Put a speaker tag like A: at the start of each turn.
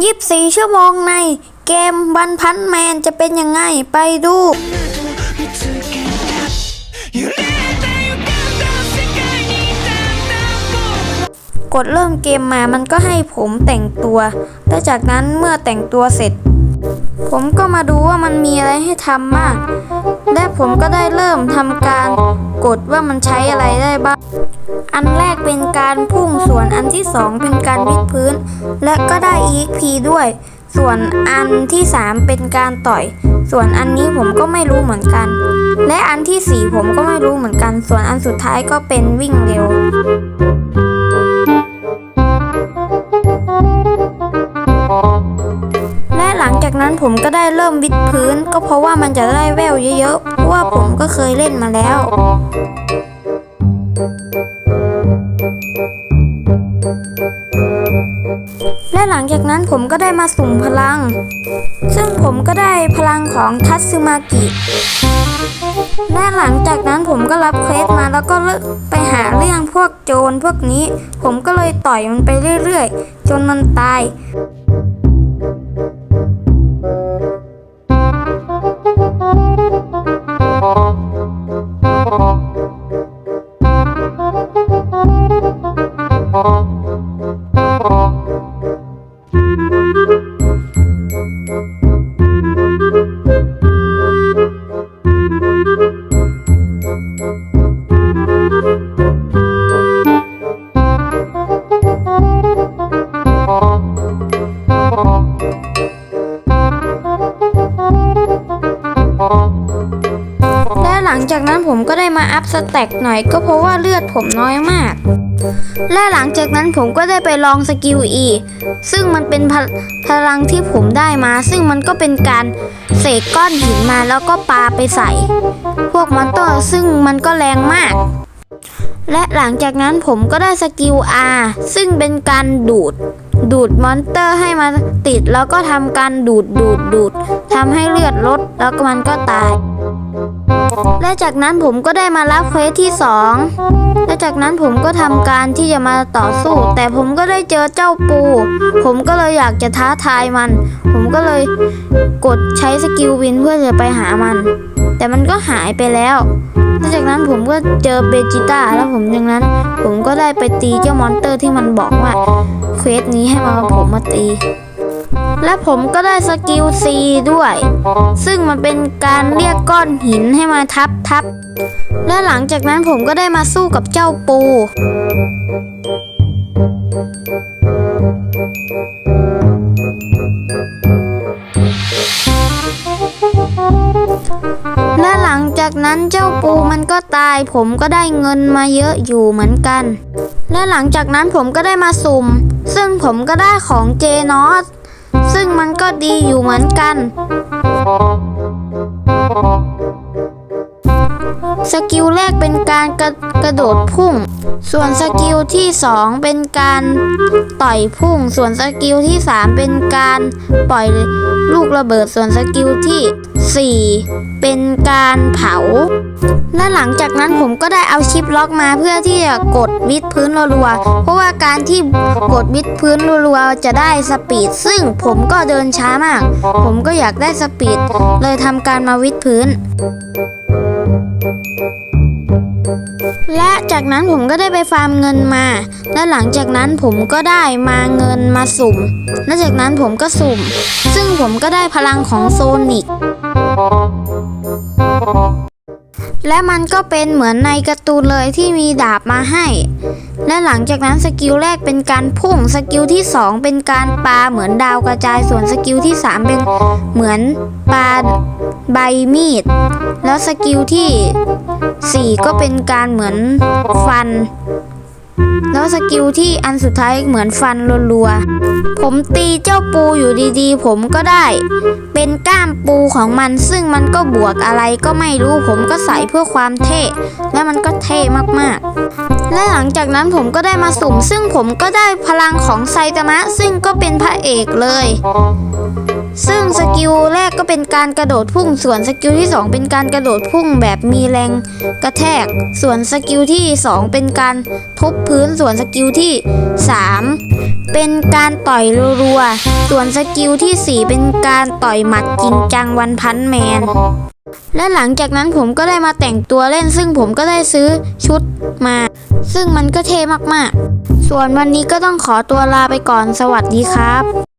A: 24 ชั่วโมงในเกมบันพันแมนจะเป็นยังไงไปดู กดเริ่มเกมมามันก็ให้ผมแต่งตัว และจากนั้นเมื่อแต่งตัวเสร็จ ผมก็มาดูว่ามันมีอะไรให้ทำบ้าง และผมก็ได้เริ่มทำการกดว่ามันใช้อะไรได้บ้าง อันแรกเป็นการพุ่งส่วนอันที่สองเป็นการวิดพื้น และก็ได้ EXP ด้วย ส่วนอันที่สามเป็นการต่อย ส่วนอันนี้ผมก็ไม่รู้เหมือนกัน และอันที่สี่ผมก็ไม่รู้เหมือนกัน ส่วนอันสุดท้ายก็เป็นวิ่งเร็ว นั้นผมก็ได้เริ่มวิดพื้น ก็เพราะว่ามันจะได้แววเยอะๆเพราะว่าผมก็เคยเล่นมาแล้วและหลังจากนั้นผมก็ได้มาสุ่มพลัง ซึ่งผมก็ได้พลังของทัตสึมากิ และหลังจากนั้นผมก็รับเควสมาแล้วก็ไปหาเรื่องพวกโจรพวกนี้ ผมก็เลยต่อยมันไปเรื่อยๆ จนมันตาย ละหลังจากนั้นผมก็ได้มาอัพสแต็กหน่อยก็เพราะว่าเลือดผมน้อยมาก และหลังจากนั้นผมก็ได้ไปลองสกิล E ซึ่งมันเป็นพลพลังที่ผมได้มา ซึ่งมันก็เป็นการเสกก้อนหินมาแล้วก็ปาไปใส่ พวกมอนเตอร์ซึ่งมันก็แรงมาก และหลังจากนั้นผมก็ได้สกิล R ซึ่งเป็นการดูดดูดมอนเตอร์ให้มาติดแล้วก็ทำการดูดดูดดูดทำให้เลือดลดแล้วก็มันก็ตาย และจากนั้นผมก็ได้มารับเควสที่ 2 และจากนั้นผมก็ทำการที่จะมาต่อสู้ แต่ผมก็ได้เจอเจ้าปู ผมก็เลยอยากจะท้าทายมัน ผมก็เลยกดใช้สกิลวินเพื่อจะไปหามัน แต่มันก็หายไปแล้วและจากนั้นผมก็เจอเบจิต้าแล้วผมจากนั้น ผมก็ได้ไปตีเจ้ามอนเตอร์ที่มันบอกว่าเควสนี้ให้มาผมมาตี และผมก็ได้สกิล C ด้วย ซึ่งมันเป็นการเรียกก้อนหินให้มาทับทับ และหลังจากนั้นผมก็ได้มาสู้กับเจ้าปู และหลังจากนั้นเจ้าปูมันก็ตาย ผมก็ได้เงินมาเยอะอยู่เหมือนกัน และหลังจากนั้นผมก็ได้มาสุ่ม ซึ่งผมก็ได้ของเจนอส ซึ่งมันก็ดีอยู่เหมือนกัน สกิลแรกเป็นการกระกระโดดพุ่ง ส่วนสกิลที่ 2 เป็นการต่อยพุ่ง ส่วนสกิลที่ 3 เป็นการปล่อยลูกระเบิด ส่วนสกิลที่ 4 เป็นการเผา และหลังจากนั้นผมก็ได้เอาชิปล็อกมาเพื่อที่จะกดวิดพื้นรัวๆ เพราะว่าการที่กดวิดพื้นรัวๆจะได้สปีด ซึ่งผมก็เดินช้ามาก ผมก็อยากได้สปีด เลยทำการมาวิดพื้น และจากนั้นผมก็ได้ไปฟาร์มเงินมา และหลังจากนั้นผมก็ได้มาเงินมาสุ่ม และจากนั้นผมก็สุ่ม ซึ่งผมก็ได้พลังของโซนิก และมันก็เป็นเหมือนในการ์ตูนเลยที่มีดาบมาให้ และหลังจากนั้นสกิลแรกเป็นการพุ่ง สกิลที่ 2 เป็นการปาเหมือนดาวกระจาย ส่วนสกิลที่ 3 เป็นเหมือนปาใบมีด แล้วสกิลที่ 4 ก็เป็นการเหมือนฟัน แล้วสกิลที่อันสุดท้ายเหมือนฟันรัวๆ ผมตีเจ้าปูอยู่ดีๆ ผมก็ได้ เป็นก้ามปูของมันซึ่งมันก็บวกอะไรก็ไม่รู้ผมก็ใส่เพื่อความเท่ และมันก็เท่มากๆ และหลังจากนั้นผมก็ได้มาสุ่ม ซึ่งผมก็ได้พลังของไซตามะซึ่งก็เป็นพระเอกเลย ซึ่งสกิลแรกก็เป็นการกระโดดพุ่ง ส่วนสกิลที่ 2 เป็นการกระโดดพุ่งแบบมีแรงกระแทก ส่วนสกิลที่ 2 เป็นการทุบพื้น ส่วนสกิลที่ 3 เป็นการต่อยรัวๆ ส่วนสกิลทีสี่ 4 เป็นการต่อยหมัดจริงจังวันพันแมน และหลังจากนั้นผมก็ได้มาแต่งตัวเล่น ซึ่งผมก็ได้ซื้อชุดมา ซึ่งมันก็เท่มากๆ ส่วนวันนี้ก็ต้องขอตัวลาไปก่อน สวัสดีครับ